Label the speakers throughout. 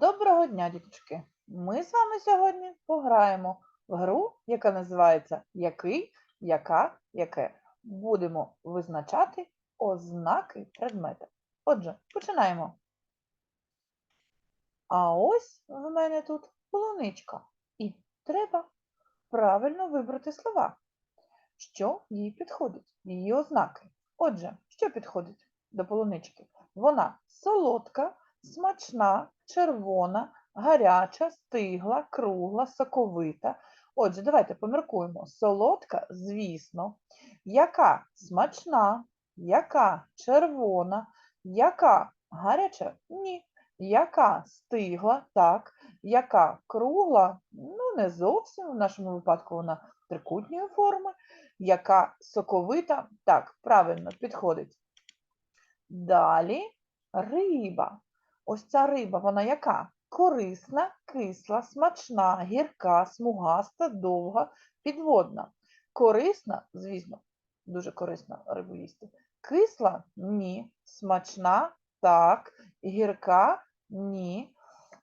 Speaker 1: Доброго дня, діточки! Ми з вами сьогодні пограємо в гру, яка називається Який, яка, яке. Будемо визначати ознаки предмета. Отже, починаємо. А ось в мене тут полуничка. І треба правильно вибрати слова, що їй підходить, її ознаки. Отже, що підходить до полунички? Вона солодка, смачна, червона, гаряча, стигла, кругла, соковита. Отже, давайте поміркуємо. Солодка, звісно, яка смачна, яка червона, яка гаряча? Ні. Яка стигла, так, яка кругла, ну не зовсім, в нашому випадку вона трикутньої форми, яка соковита, так, правильно підходить. Далі риба. Ось ця риба, вона яка? Корисна, кисла, смачна, гірка, смугаста, довга, підводна. Корисна, звісно, дуже корисна рибу їсти. Кисла ні. Смачна так. Гірка ні.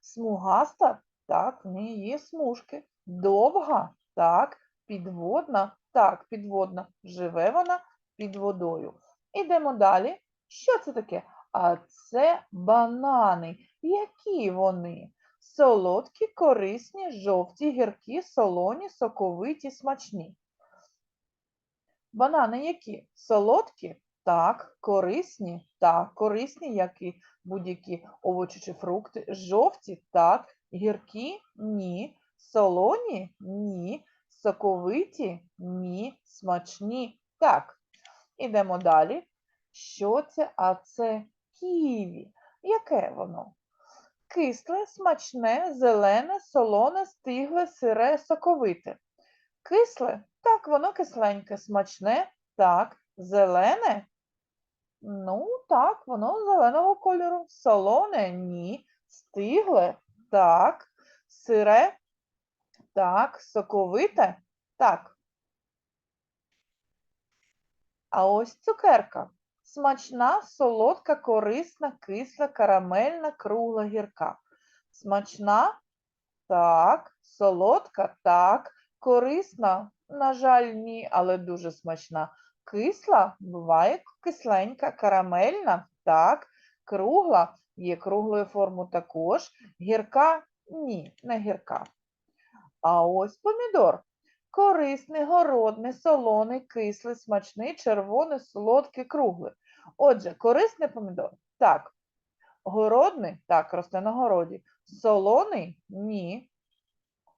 Speaker 1: Смугаста так, в неї є смужки. Довга так. Підводна так, підводна. Живе вона під водою. Ідемо далі. Що це таке? А це банани. Які вони? Солодкі, корисні, жовті, гіркі, солоні, соковиті, смачні. Банани які? Солодкі? Так, корисні, так, корисні, як і будь-які овочі чи фрукти. Жовті, так, гіркі, ні, солоні, ні, соковиті, ні, смачні. Так, ідемо далі. Що це? А це ківі. Яке воно? Кисле, смачне, зелене, солоне, стигле, сире, соковите. Кисле? Так, воно кисленьке, смачне, так, зелене. Ну, так, воно зеленого кольору. Солоне ні. Стигле так. Сире так. Соковите так. А ось цукерка. Смачна, солодка, корисна, кисла, карамельна, кругла, гірка. Смачна, так, солодка, так, корисна, на жаль, ні, але дуже смачна. Кисла? Буває кисленька, карамельна, так, кругла, є круглої форми також, гірка? Ні, не гірка. А ось помідор. Корисний, городний, солоний, кислий, смачний, червоний, солодкий, круглий. Отже, корисний помідор? Так. Городний? Так, росте на городі. Солоний? Ні.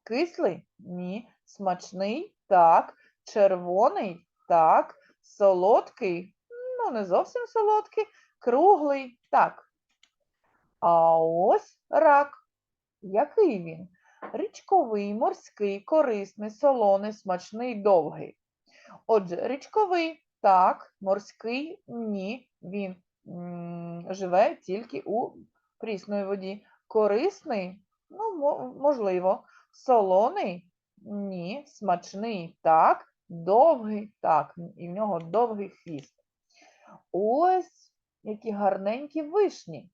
Speaker 1: Кислий? Ні. Смачний? Так. Червоний? Так. Солодкий? Ну, не зовсім солодкий. Круглий? Так. А ось рак. Який він? Річковий, морський, корисний, солоний, смачний, довгий. Отже, річковий так, морський ні, він живе тільки у прісної воді. Корисний, ну, можливо, солоний ні, смачний так, довгий так, і в нього довгий хвіст. Ось які гарненькі вишні.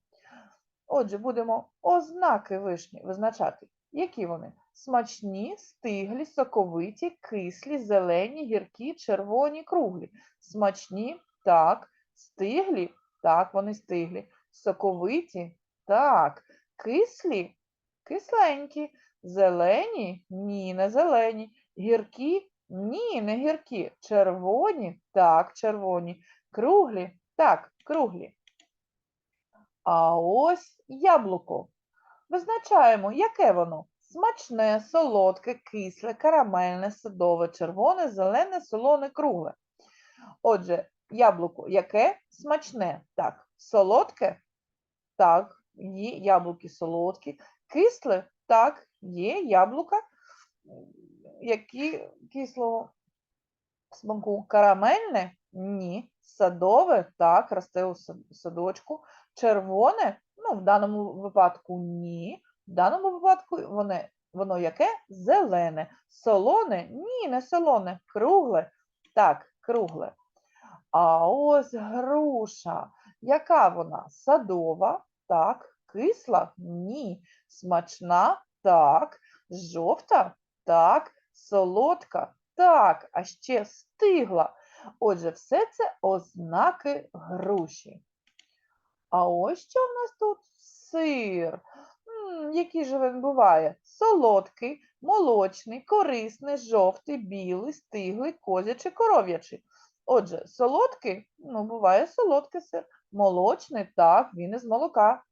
Speaker 1: Отже, будемо ознаки вишні визначати. Які вони? Смачні, стиглі, соковиті, кислі, зелені, гіркі, червоні, круглі. Смачні, так. Стиглі, так, вони стиглі. Соковиті, так. Кислі, кисленькі. Зелені, ні, не зелені. Гіркі, ні, не гіркі. Червоні, так, червоні. Круглі, так, круглі. А ось яблуко. Визначаємо, яке воно. Смачне, солодке, кисле, карамельне, садове, червоне, зелене, солоне, кругле. Отже, яблуко яке? Смачне. Так. Солодке? Так, є яблуки солодкі. Кисле? Так, є яблука, які кислого смаку. Карамельне? Ні. Садове? Так, росте у садочку. Червоне? Ну, в даному випадку ні. В даному випадку воно, воно яке? Зелене. Солоне? Ні, не солоне. Кругле? Так, кругле. А ось груша. Яка вона? Садова, так, Кисла? Ні. Смачна? Так. Жовта? Так. Солодка? Так. А ще стигла. Отже, все це ознаки груші. А ось що в нас тут сир. Який же він буває? Солодкий, молочний, корисний, жовтий, білий, стиглий, козячий, коров'ячий. Отже, солодкий, ну, буває солодкий сир. Молочний, так, він із молока.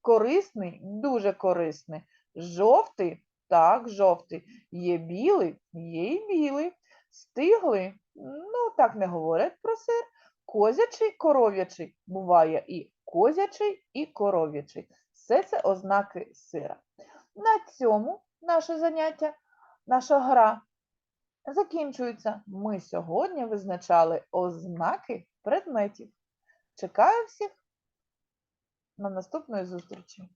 Speaker 1: Корисний, дуже корисний. Жовтий, так, жовтий. Є білий, є і білий. Стиглий, ну, так не говорять про сир. Козячий, коров'ячий. Буває і козячий, і коров'ячий. Все це ознаки сира. На цьому наше заняття, наша гра закінчується. Ми сьогодні визначали ознаки предметів. Чекаю всіх на наступної зустрічі.